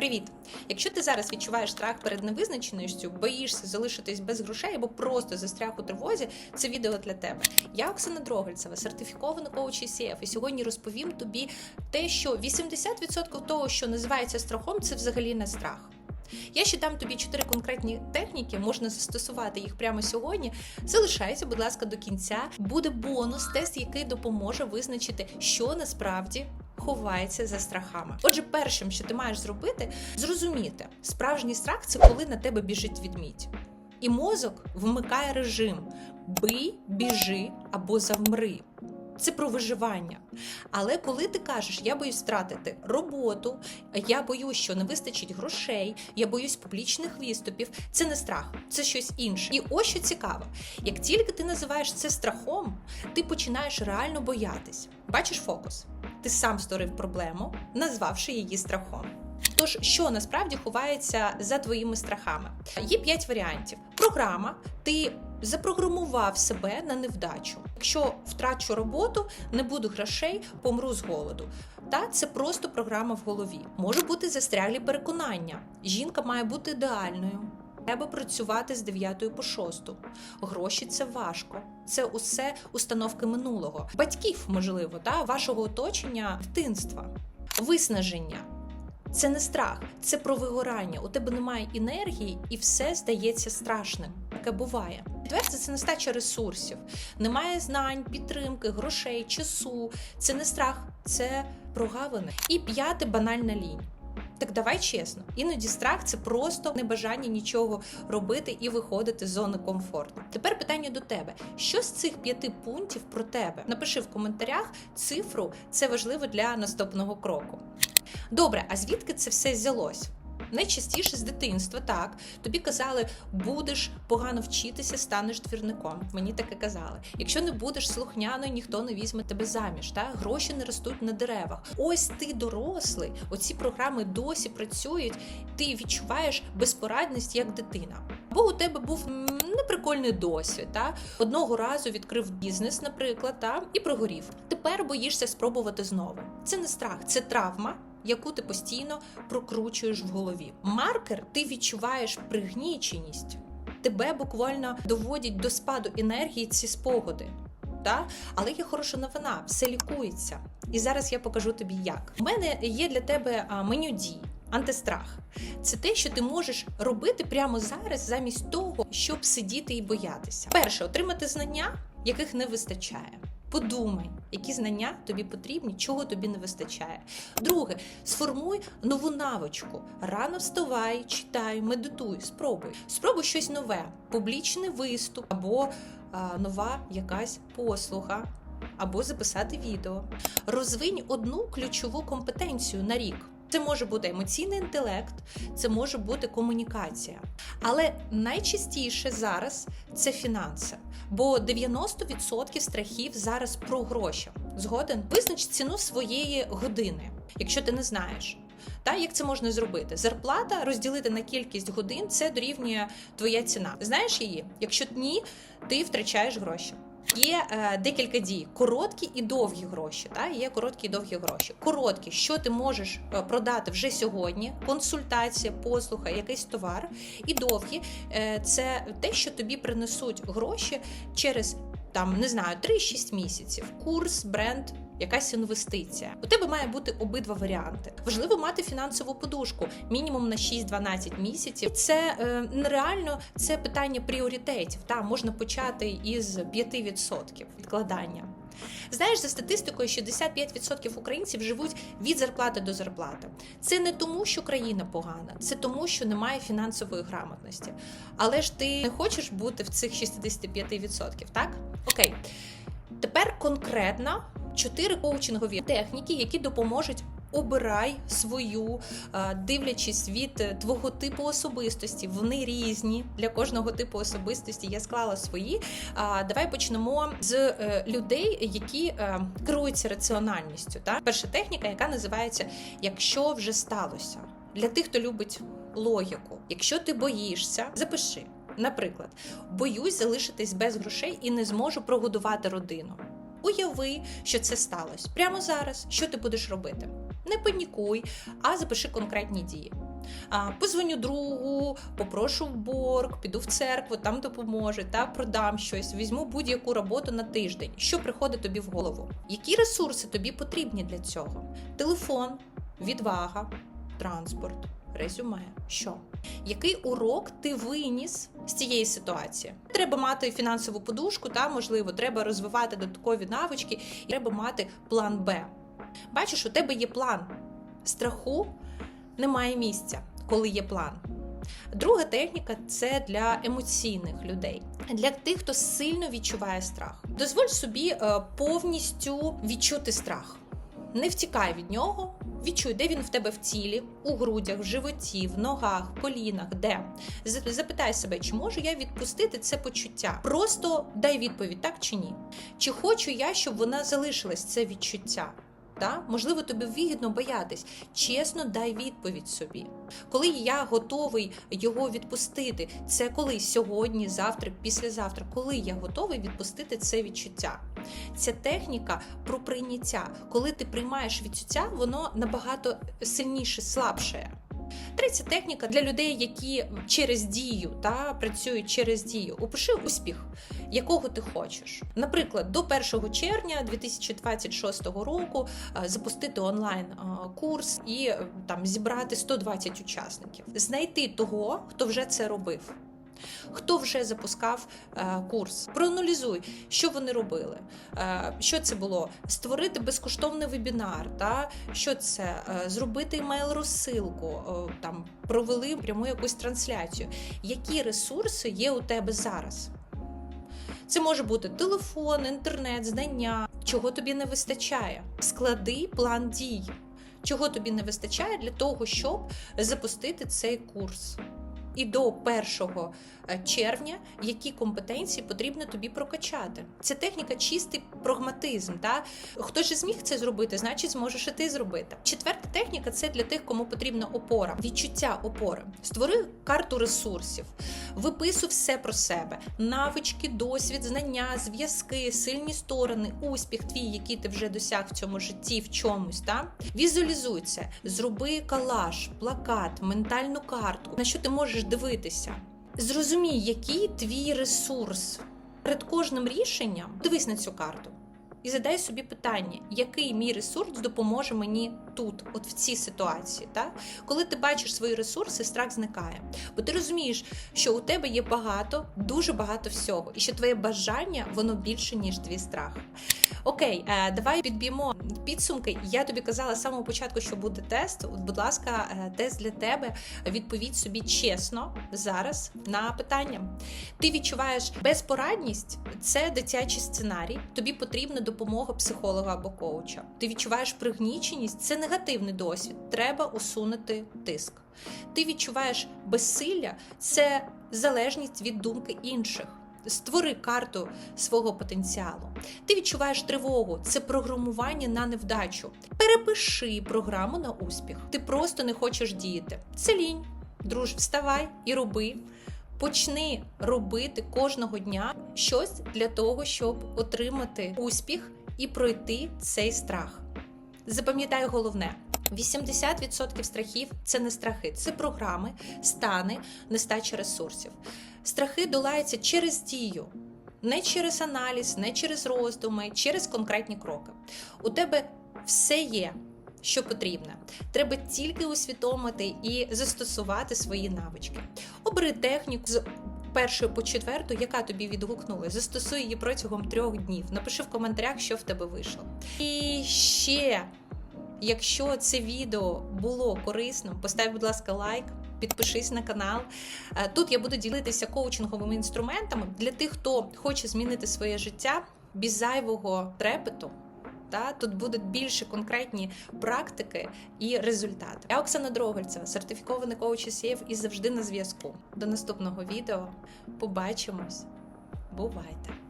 Привіт! Якщо ти зараз відчуваєш страх перед невизначеністю, боїшся залишитись без грошей або просто застряг у тривозі, це відео для тебе. Я Оксана Дрогольцева, сертифікована коуч ICF, і сьогодні розповім тобі те, що 80% того, що називається страхом, це взагалі не страх. Я ще дам тобі чотири конкретні техніки, можна застосувати їх прямо сьогодні. Залишайся, будь ласка, до кінця. Буде бонус, тест, який допоможе визначити, що насправді ховається за страхами. Отже, першим, що ти маєш зробити, зрозуміти, справжній страх це коли на тебе біжить відмідь. І мозок вмикає режим бий, біжи або завмри. Це про виживання. Але коли ти кажеш, я боюсь втратити роботу, я боюсь, що не вистачить грошей, я боюсь публічних виступів, це не страх, це щось інше. І ось що цікаво: як тільки ти називаєш це страхом, ти починаєш реально боятись. Бачиш фокус? Ти сам створив проблему, назвавши її страхом. Тож, що насправді ховається за твоїми страхами? Є п'ять варіантів. Програма, ти запрограмував себе на невдачу. Якщо втрачу роботу, не буду грошей, помру з голоду. Та це просто програма в голові. Може бути застряглі переконання. Жінка має бути ідеальною. Треба працювати з 9 по 6. Гроші це важко. Це усе установки минулого, батьків, можливо, та вашого оточення, дитинства, виснаження. Це не страх, це про вигорання. У тебе немає енергії, і все здається страшним. Таке буває. Відверто це нестача ресурсів, немає знань, підтримки, грошей, часу. Це не страх, це прогавини. І п'яте банальна лінь. Так давай чесно, іноді страх це просто небажання нічого робити і виходити з зони комфорту. Тепер питання до тебе: що з цих п'яти пунктів про тебе? Напиши в коментарях цифру, це важливо для наступного кроку. Добре, а звідки це все взялось? Найчастіше з дитинства, так. Тобі казали, будеш погано вчитися, станеш двірником. Мені таке казали. Якщо не будеш слухняною, ніхто не візьме тебе заміж. Та? Гроші не ростуть на деревах. Ось ти дорослий, оці програми досі працюють, ти відчуваєш безпорадність як дитина. Бо у тебе був неприкольний досвід. Та? Одного разу відкрив бізнес, наприклад, та? і прогорів. Тепер боїшся спробувати знову. Це не страх, це травма яку ти постійно прокручуєш в голові. Маркер ти відчуваєш пригніченість, тебе буквально доводять до спаду енергії ці спогади. Та? Але є хороша новина, все лікується. І зараз я покажу тобі, як. У мене є для тебе меню дій. Антистрах це те, що ти можеш робити прямо зараз, замість того, щоб сидіти і боятися. Перше, отримати знання, яких не вистачає. Подумай, які знання тобі потрібні, чого тобі не вистачає. Друге, сформуй нову навичку. Рано вставай, читай, медитуй, спробуй. Спробуй щось нове, публічний виступ або а, нова якась послуга, або записати відео. Розвинь одну ключову компетенцію на рік. Це може бути емоційний інтелект, це може бути комунікація. Але найчастіше зараз це фінанси. Бо 90% страхів зараз про гроші. Згоден визнач ціну своєї години, якщо ти не знаєш. Та як це можна зробити? Зарплата розділити на кількість годин це дорівнює твоя ціна. Знаєш її? Якщо ні, ти втрачаєш гроші. Є е, декілька дій: короткі і довгі гроші. Та є короткі і довгі гроші. Короткі, що ти можеш е, продати вже сьогодні: консультація, послуга, якийсь товар. І довгі е, це те, що тобі принесуть гроші через там не знаю 3-6 місяців. Курс, бренд. Якась інвестиція. У тебе має бути обидва варіанти. Важливо мати фінансову подушку мінімум на 6-12 місяців. Це е, нереально це питання пріоритетів. Та можна почати із 5% відкладання. Знаєш, за статистикою, 65% українців живуть від зарплати до зарплати. Це не тому, що країна погана, це тому, що немає фінансової грамотності. Але ж ти не хочеш бути в цих 65%, так? Окей. Тепер конкретно чотири коучингові техніки, які допоможуть. Обирай свою, дивлячись від твого типу особистості. Вони різні для кожного типу особистості. Я склала свої. Давай почнемо з е, людей, які е, керуються раціональністю. Та перша техніка, яка називається Якщо вже сталося для тих, хто любить логіку. Якщо ти боїшся, запиши. Наприклад, боюсь залишитись без грошей і не зможу прогодувати родину. Уяви, що це сталося прямо зараз. Що ти будеш робити? Не панікуй, а запиши конкретні дії. Позвоню другу, попрошу в борг, піду в церкву, там допоможе, та продам щось, візьму будь-яку роботу на тиждень. Що приходить тобі в голову? Які ресурси тобі потрібні для цього? Телефон, відвага, транспорт, резюме. Що? Який урок ти виніс з цієї ситуації? Треба мати фінансову подушку, та можливо, треба розвивати додаткові навички, і треба мати план Б. Бачиш, у тебе є план. Страху немає місця, коли є план. Друга техніка це для емоційних людей, для тих, хто сильно відчуває страх. Дозволь собі е, повністю відчути страх. Не втікай від нього, відчуй, де він в тебе в тілі, у грудях, в животі, в ногах, в колінах, де. Запитай себе, чи можу я відпустити це почуття? Просто дай відповідь, так чи ні? Чи хочу я, щоб вона залишилась, це відчуття? Та? Можливо, тобі вигідно боятись. Чесно, дай відповідь собі. Коли я готовий його відпустити, це коли сьогодні, завтра, післязавтра, коли я готовий відпустити це відчуття. Ця техніка про прийняття. Коли ти приймаєш відчуття, воно набагато сильніше, слабше. Третя техніка для людей, які через дію та працюють через дію. Опиши успіх, якого ти хочеш. Наприклад, до 1 червня 2026 року е, запустити онлайн е, курс і е, там зібрати 120 учасників, знайти того, хто вже це робив. Хто вже запускав е, курс? Проаналізуй, що вони робили. Е, що це було? Створити безкоштовний вебінар, та що це е, зробити емейл-розсилку, е, там провели пряму якусь трансляцію. Які ресурси є у тебе зараз? Це може бути телефон, інтернет, знання, чого тобі не вистачає. Склади план дій, чого тобі не вистачає для того, щоб запустити цей курс. І до 1 червня які компетенції потрібно тобі прокачати. Це техніка чистий прагматизм. Та хто ж зміг це зробити, значить зможеш і ти зробити. Четверта техніка це для тих, кому потрібна опора, відчуття опори. Створи карту ресурсів, виписуй все про себе: навички, досвід, знання, зв'язки, сильні сторони, успіх твій, який ти вже досяг в цьому житті, в чомусь. Та візуалізуй це, зроби калаш, плакат, ментальну карту, на що ти можеш дивитися. Зрозумій, який твій ресурс. Перед кожним рішенням дивись на цю карту і задай собі питання, який мій ресурс допоможе мені тут, от в цій ситуації. Так? Коли ти бачиш свої ресурси, страх зникає. Бо ти розумієш, що у тебе є багато, дуже багато всього, і що твоє бажання воно більше, ніж твій страх. Окей, е, давай підб'ємо підсумки. Я тобі казала з самого початку, що буде тест. Будь ласка, е, тест для тебе. Відповідь собі чесно зараз на питання. Ти відчуваєш безпорадність це дитячий сценарій. Тобі потрібна допомога психолога або коуча. Ти відчуваєш пригніченість, це негативний досвід. Треба усунути тиск. Ти відчуваєш безсилля, це залежність від думки інших. Створи карту свого потенціалу. Ти відчуваєш тривогу, це програмування на невдачу. Перепиши програму на успіх. Ти просто не хочеш діяти. Це лінь. Друж, вставай і роби. Почни робити кожного дня щось для того, щоб отримати успіх і пройти цей страх. Запам'ятай головне: 80% страхів це не страхи, це програми, стани, нестача ресурсів. Страхи долаються через дію, не через аналіз, не через роздуми, через конкретні кроки. У тебе все є, що потрібно. Треба тільки усвідомити і застосувати свої навички. Обери техніку з першої по четверту, яка тобі відгукнула. Застосуй її протягом трьох днів. Напиши в коментарях, що в тебе вийшло. І ще. Якщо це відео було корисним, постав, будь ласка, лайк, підпишись на канал. Е, Тут я буду ділитися коучинговими інструментами для тих, хто хоче змінити своє життя без зайвого трепету. Та тут будуть більше конкретні практики і результати. Я Оксана Дрогольцева, сертифікований коуч ICF і завжди на зв'язку. До наступного відео. Побачимось. Бувайте!